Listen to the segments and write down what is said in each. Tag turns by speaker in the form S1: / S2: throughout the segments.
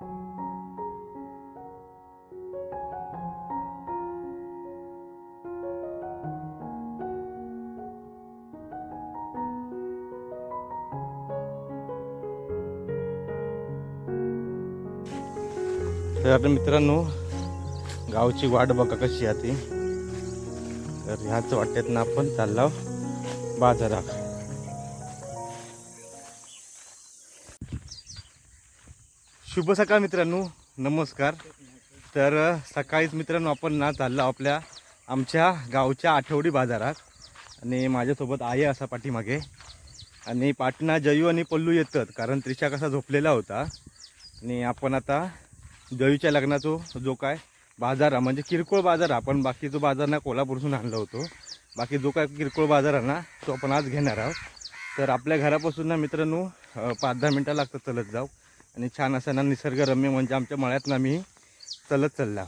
S1: तर आता मित्रांनो गावची वाट बघा कशी आहे ती. तर ह्याच वाटेतनं आपण चाललो बाजारात. शुभ सकाळ मित्रांनो. नमस्कार. तर सकाळीच मित्रांनो आपण ना चाललो आपल्या आमच्या गावच्या आठवडी बाजारात. आणि माझ्यासोबत आहे असा पाठीमागे. आणि पाटणा जयू आणि पल्लू येतात कारण त्रिशा कसा झोपलेला होता. आणि आपण आता जयूच्या लग्नाचो जो काय बाजार म्हणजे किरकोळ बाजार आहे आपण बाकी जो बाजार ना कोल्हापूरसून आणला होतो. बाकी जो काय किरकोळ बाजार आहे ना तो आपण आज घेणार आहोत. तर आपल्या घरापासून ना मित्रांनो पाच दहा मिनटं लागतात चलत जाऊ. आणि छान असं ना निसर्गरम्य म्हणजे आमच्या मळ्यातनं आम्ही चलत चालला.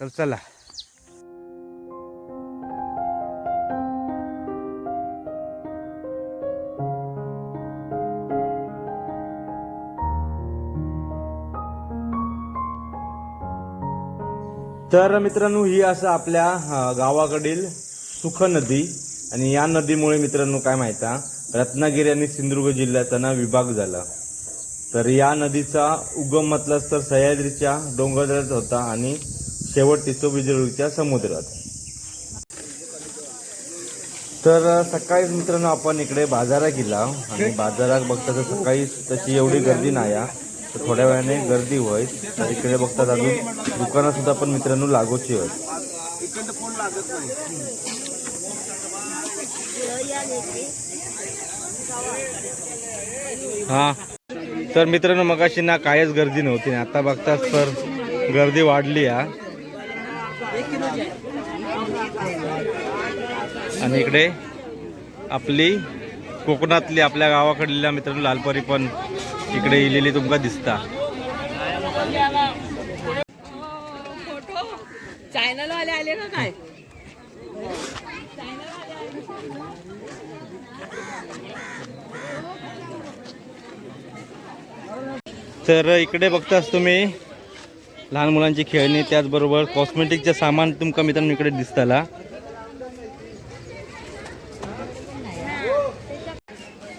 S1: तर चला. तर मित्रांनो ही असं आपल्या गावाकडील सुख नदी आणि या नदीमुळे मित्रांनो काय माहिती रत्नागिरी आणि सिंधुदुर्ग जिल्ह्याचा ना विभाग झाला. तर या नदीचा उगम म्हटलंच तर सह्याद्रीच्या डोंगरात होता आणि शेवट तिचं विजयच्या समुद्रात. तर सकाळीच मित्रांनो आपण इकडे बाजारात गेला आणि बाजारात बघता तर सकाळी तशी एवढी गर्दी नाही आहे. तर थोड्या वेळाने गर्दी होय तर इकडे बघतात अजून दुकानं सुद्धा पण मित्रांनो लागोची होय हा. तर मित्रांनो मगाशी ना कायच गर्दी नव्हती ना आता बघताच तर गर्दी वाढली हा आणि इकडे आपली कोकणातली आपल्या गावाकडल्या मित्रांनो लालपरी पण इकडे इलेली तुमका दिसता.
S2: फोटो आले आले का काय?
S1: तर इकडे बघताच तुम्ही लहान मुलांची खेळणी त्याचबरोबर कॉस्मेटिकचे सामान तुमका मित्रांनो इकडे दिसताला.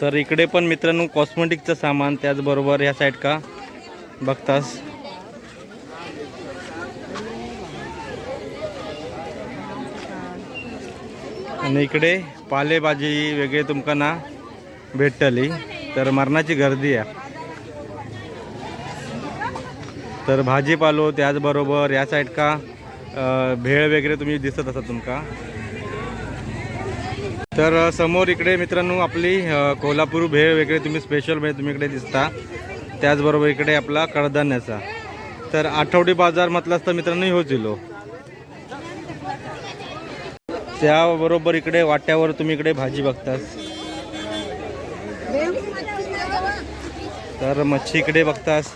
S1: तर इकडे पण मित्रांनो कॉस्मेटिकचं सामान त्याचबरोबर ह्या साईड का बघतास. आणि इकडे पालेभाजी वेगळे तुमका ना भेटतली तर मरणाची गर्दी आहे. तर भाजीपालो त्याचबरोबर या साईड का भेळ वगैरे तुम्ही दिसत असा तुमका. तर समोर इकडे मित्रांनो आपली कोल्हापूर भेळ वगैरे तुम्ही स्पेशल भेळ तुम्ही इकडे दिसता. त्याचबरोबर इकडे आपला कडधान्याचा. तर आठवडी बाजार म्हटलाच तर मित्रांनो हो जिलो त्याबरोबर इकडे वाट्यावर तुम्ही इकडे भाजी बघतास. तर मच्छी इकडे बघतास.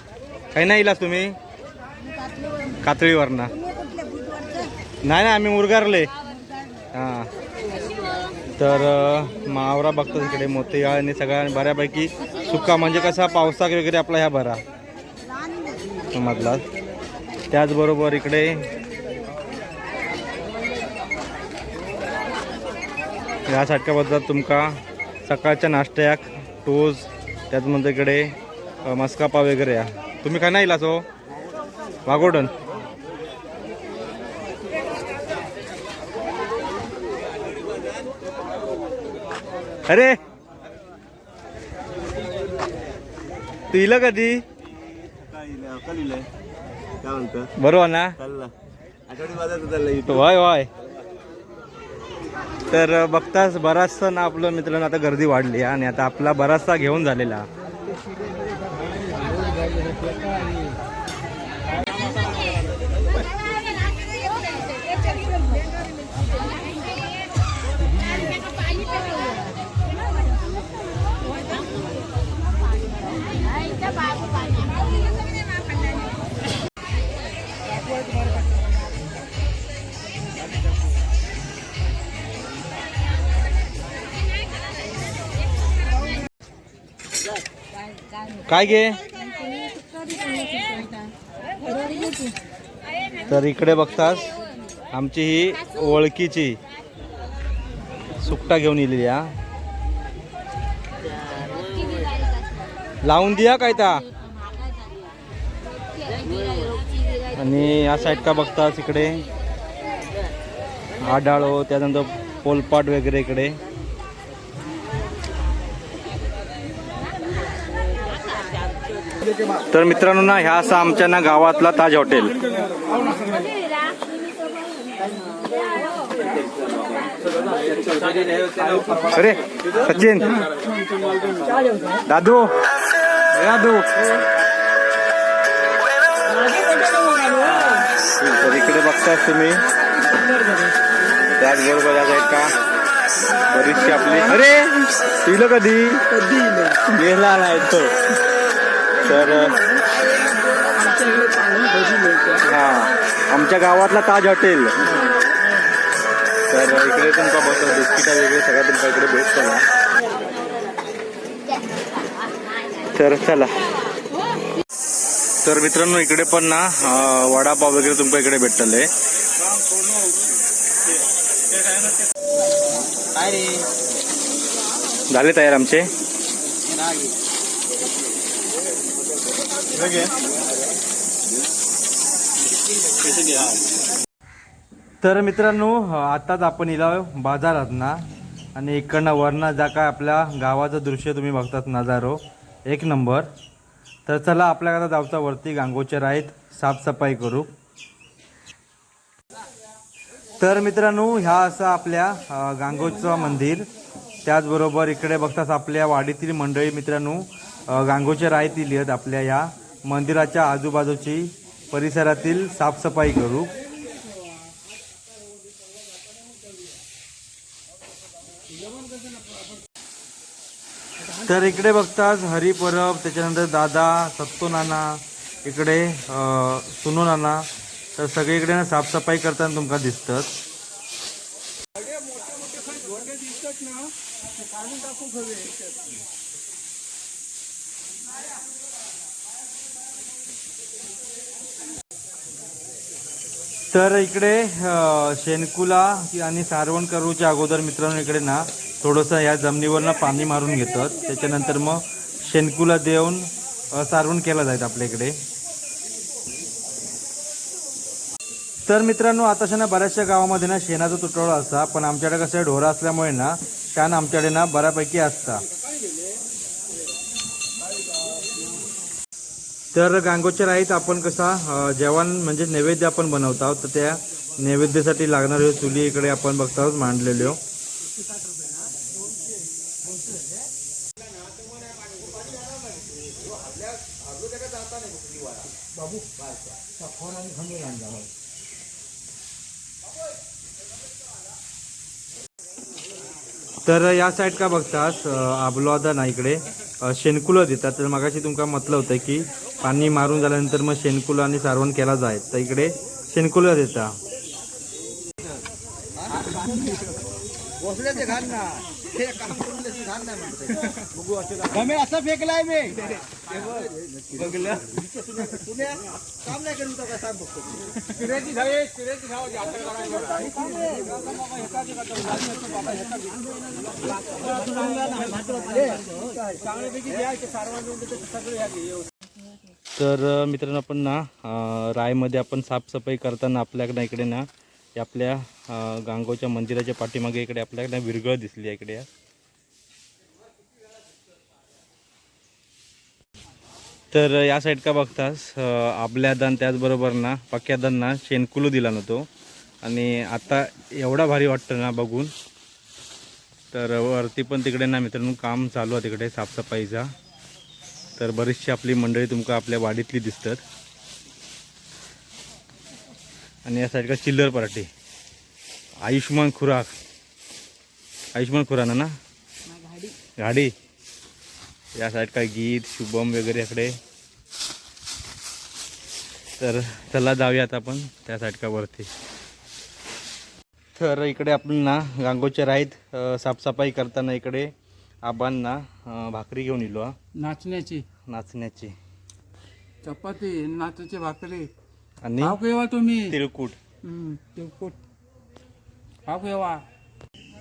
S1: काही नाही इलास तुम्ही? कातळीवरनं. नाही नाही आम्ही मुरगारले. हां. तर मावरा बघतो इकडे मोतिया आणि सगळ्या बऱ्यापैकी सुका म्हणजे कसा पावसाक वगैरे आपला ह्या बरा मधला त्याचबरोबर इकडे यासारख्या साठक्याबद्दल तुमका सकाळच्या नाश्त्याक टोज त्याचमध्ये इकडे मस्कापा वगैरे आहे तुम्ही काय नाही हो वागोडन. अरे! तू इलं कधी?
S3: काय म्हणतं?
S1: बरोबर ना वाय वाय तर बघताच बराचसा ना आपलं मित्रांनो आता गर्दी वाढली आणि आता आपला बराचसा घेऊन झालेला. काय घे तर इकडे बघतास आमची ही ओळखीची सुकटा घेऊन येलेली हा. लावून द्या काय त्या आणि या साईड का बघतास इकडे? आडाळो त्यानंतर पोलपाट वगैरे इकडे. तर मित्रांनो ना ह्या असा आमच्या ना गावातला ताज हॉटेल. अरे सचिन. दादू. दादू. तर इकडे बघताय तुम्ही. त्याचबरोबर आहे का? बरीचशी आपली अरे पिलं कधी? गेला नाही तो. तर हा आमच्या गावातला ताज हॉटेल. तर इकडे तुमका बस बिस्किटा वगैरे सगळं तुमच्या इकडे भेटतो ना तर चला. तर मित्रांनो इकडे पण ना वडापाव वगैरे तुमका इकडे भेटतले. झाले तयार आमचे? तर मित्रांनो आताच आपण इला बाजारात ना आणि इकडनं वरनं जा काय आपल्या गावाचं दृश्य तुम्ही बघतात नजारो. एक नंबर. तर चला आपल्याकडे जाऊचा वरती गांगोचर आहेत साफसफाई करू. तर मित्रांनो ह्या असं आपल्या गांगोचं मंदिर. त्याचबरोबर इकडे बघताच आपल्या वाडीतील मंडळी मित्रांनो अ, गांगोचर आहेत आहेत आपल्या या. मंदिराच्या आजूबाजूची परिसरातील साफसफाई करू. तर इकडे बघताच हरी परब त्याच्यानंतर दादा सत्तो नाना इकडे सुनो नाना. तर सगळीकडे ना साफसफाई करताना तुमका दिसतात तर इकडे अ, शेणकुला आणि सारवण करूच्या अगोदर मित्रांनो इकडे ना थोडंसं या जमिनीवरनं पाणी मारून घेतात. त्याच्यानंतर मग शेणकुला देऊन सारवण केला जायचं आपल्या इकडे. तर मित्रांनो आताशा ना बऱ्याचशा गावामध्ये ना शेणाचा तुटवडा असता पण आमच्याकडे कसं ढोरा असल्यामुळे ना शान आमच्याकडे ना बऱ्यापैकी असता. तर गांगोच्या राईत आपण कसा जेवण म्हणजे नैवेद्य आपण बनवत आहोत. तर त्या नैवेद्यासाठी लागणारे चुली इकडे आपण बघत आहोत मांडलेले हो. तर या साईड का बघतास आबलोदा ना इकडे. शेणकुलं देतात. तर मगाशी तुमका म्हटलं होतं की पाणी मारून झाल्यानंतर मग शेणकुलं आणि सारवण केला जाय. तर इकडे शेणकुलं देता.
S3: असं फेकलाय मी.
S1: तर मित्रांनो आपण ना रायमध्ये आपण साफसफाई करताना आपल्याकडे इकडे ना आपल्या गांगोच्या मंदिराच्या पाठीमागे इकडे आपल्याकडे विरगळ दिसली आहे इकडे तर या साईड का बघतास आपल्या दान त्याचबरोबर ना पक्या दान ना शेणकुलू दिला नव्हतो आणि आता एवढा भारी वाटतं ना बघून. तर वरती पण तिकडे ना मित्रांनो काम चालू आहे तिकडे साफसफाईचा. तर बरीचशी आपली मंडळी तुमका आपल्या वाडीतली दिसतात. आणि या साईडला चिल्लर पराठी. आयुष्मान खुराक. आयुष्मान खुराना ना? गाडी या साईड काय गीत शुभम वगैरे इकडे तर चला जाऊयात आपण त्या साईड का वरती तर इकडे आपण ना गांगोच्या राईत साफसफाई करताना इकडे आबांना भाकरी घेऊन हा.
S4: नाचण्याची.
S1: नाचण्याची.
S4: चपाती नाचूची भाकरी.
S1: आणि
S4: केव्हा तुम्ही?
S1: तिळकूट.
S4: तिळकुट. केव्हा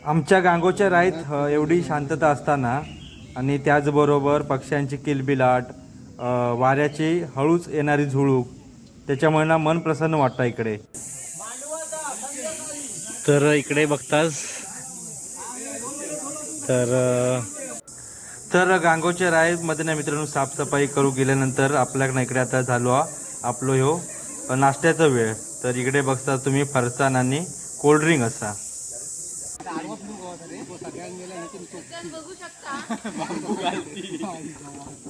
S1: आमच्या गांगोच्या राईत एवढी शांतता असताना आणि त्याचबरोबर पक्ष्यांची किलबिलाट वाऱ्याची हळूच येणारी झुळूक त्याच्यामुळे ना मन प्रसन्न वाटतं इकडे. तर इकडे बघताच तर तर गांगोच्या राईमध्ये ना मित्रांनो साफसफाई करू गेल्यानंतर आपल्याकडे इकडे आता झालो आपलो ह्यो नाश्त्याचा वेळ. तर इकडे बघता तुम्ही फरसाण आणि कोल्ड्रिंक असा.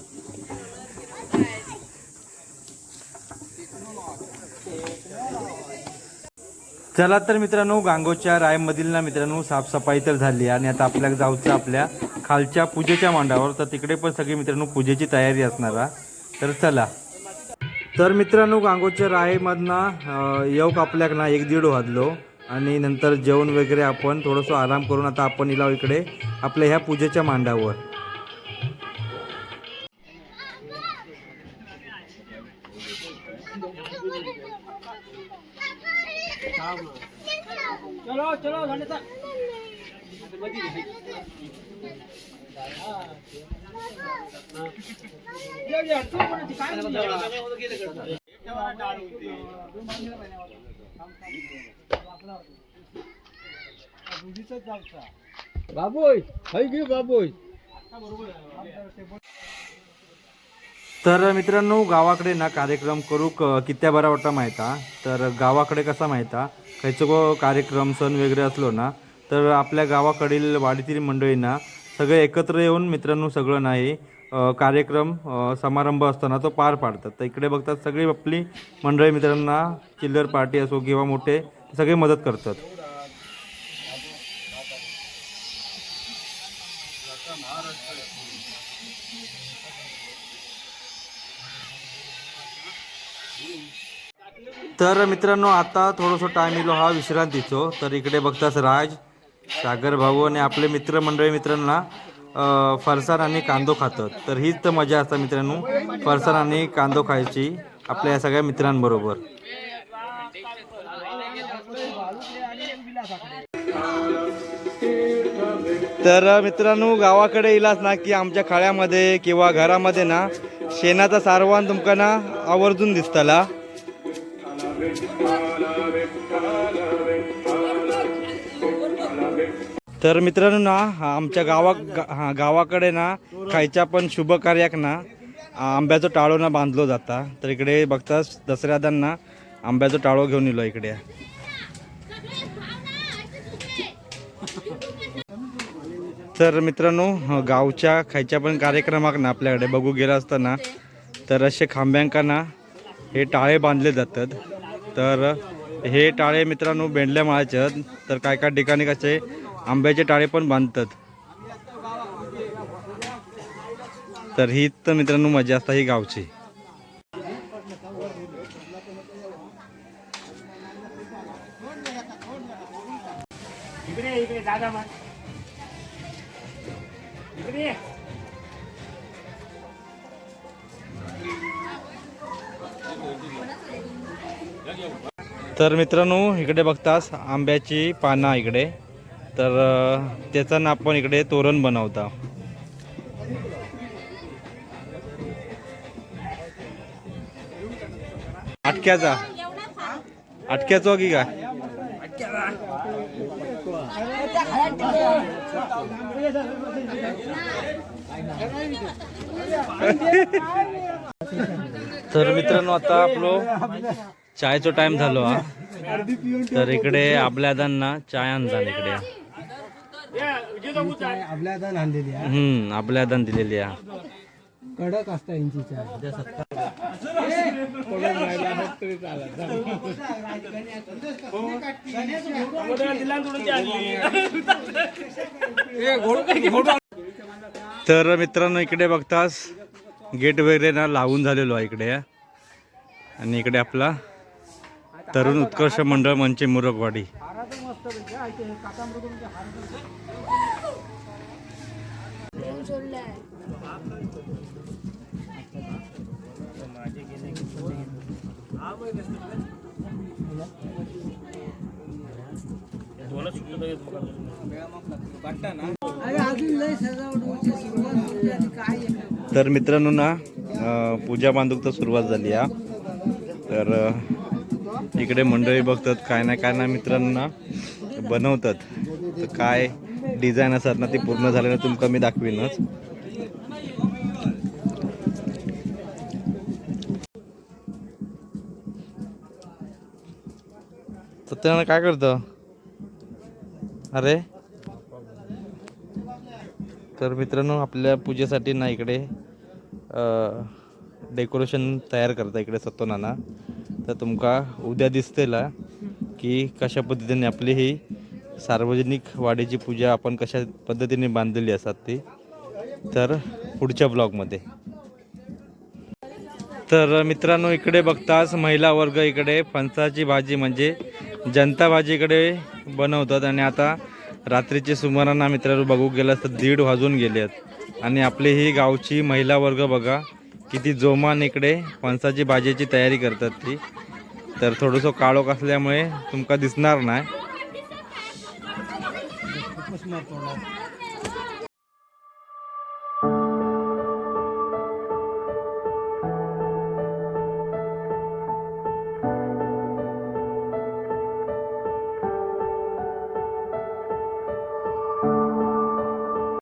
S1: चला तर मित्रांनो गांगोच्या रायमधील ना मित्रांनो साफसफाई तर झाली आणि आता आपल्याला जाऊचं आपल्या खालच्या पूजेच्या मांडावर. तर तिकडे पण सगळी मित्रांनो पूजेची तयारी असणार तर चला. तर मित्रांनो गांगोच्या रायमधनं येऊक आपल्याक ना एक दीड वाजलो आणि नंतर जेवण वगैरे आपण थोडंसं आराम करून आता आपण इलाव इकडे आपल्या ह्या पूजेच्या मांडावर.
S4: ಚಲೋ ಸಣ್ಣ બાબોય થઈ ગયું બાબોય
S1: तर मित्रांनो गावाकडे ना कार्यक्रम करू क- कित्या बरा वाटता माहिता तर गावाकडे कसा माहिता खयचो को कार्यक्रम सण वगैरे असलो ना तर आपल्या गावाकडील वाडीतील मंडळींना सगळे एकत्र येऊन मित्रांनो सगळं नाही कार्यक्रम समारंभ असताना तो पार पाडतात. तर इकडे बघतात सगळी आपली मंडळी मित्रांना चिल्लर पार्टी असो किंवा मोठे सगळे मदत करतात. तर मित्रांनो आता थोडंसं टाइम येलो हा विश्रांतीचो. तर इकडे बघताच राज सागर भाऊ आणि आपले मित्रमंडळी मित्रांना फरसान फरसाण आणि कांदो खातात. तर हीच तर मजा असतात मित्रांनो फरसाण आणि कांदो खायची आपल्या या सगळ्या मित्रांबरोबर. तर मित्रांनो गावाकडे इलाच ना की आमच्या खाड्यामध्ये किंवा घरामध्ये ना शेणाचा सारवान तुमका ना आवर्जून दिसतला. तर मित्रांनो ना हा आमच्या गावा गा- हा गावाकडे ना खायच्या पण शुभ कार्याक ना आंब्याचं टाळो ना बांधलो जाता. तर इकडे बघताच दसऱ्यादांना आंब्याचं टाळो घेऊन येलो इकडे. तर मित्रांनो गावच्या खायच्या पण कार्यक्रमाक ना आपल्याकडे बघू गेला असताना तर असे खांब्यांका ना हे टाळे बांधले जातात. तर हे टाळे मित्रांनो बेंडल्या माळाचे आहेत. तर काय काय ठिकाणी कसे आंब्याचे टाळे पण बांधतात. तर ही तर मित्रांनो मजा असता ही गावची. तर मित्रांनो इकडे बघतास आंब्याची पानं इकडे. तर अ, त्याचं ना आपण इकडे तोरण बनवता. अटक्याचा? अटक्याचा की काय? तर मित्रांनो आता आपलो चायचो टाइम झालो हा. तर इकडे आपल्यादांना चाय आणता इकडे.
S4: आपल्या आता आणलेली आहे.
S1: हम्म आपल्यादान दिलेली आहे.
S4: कडक असता यांची चाय.
S1: तर मित्रांनो इकडे बघतास गेट वगैरे ना लावून झालेलो आहे इकडे. आणि इकडे आपला तरुण उत्कर्ष मंडळ मंचे मुरगवाडी. तर मित्रांनो ना पूजा बांधूक तर सुरुवात झाली आहे तर इकडे मंडळी बघतात काय ना काय ना मित्रांना बनवतात. तर काय डिझाईन असतात ना ती पूर्ण झाल्यानं तुमका मी दाखवीनच सत्यानं काय करतं? अरे? तर मित्रांनो आपल्या पूजेसाठी ना इकडे डेकोरेशन तयार करता इकडे सत्तो नाना. तर तुमका उद्या दिसतेला की कशा पद्धतीने आपली ही सार्वजनिक वाडीची पूजा आपण कशा पद्धतीने बांधलेली असतात ती. तर पुढच्या ब्लॉगमध्ये. तर मित्रांनो इकडे बघताच महिला वर्ग इकडे फणसाची भाजी म्हणजे जनता भाजी इकडे बनवतात आणि आता रात्रीचे सुमारांना मित्रांनो बघू गेलं तर दीड वाजून गेले आहेत आणि आपली ही गावची महिला वर्ग बघा किती जोमान इकडे फणसाची भाजीची तयारी करतात ती. तर थोडंसं काळोख असल्यामुळे तुमका दिसणार नाही.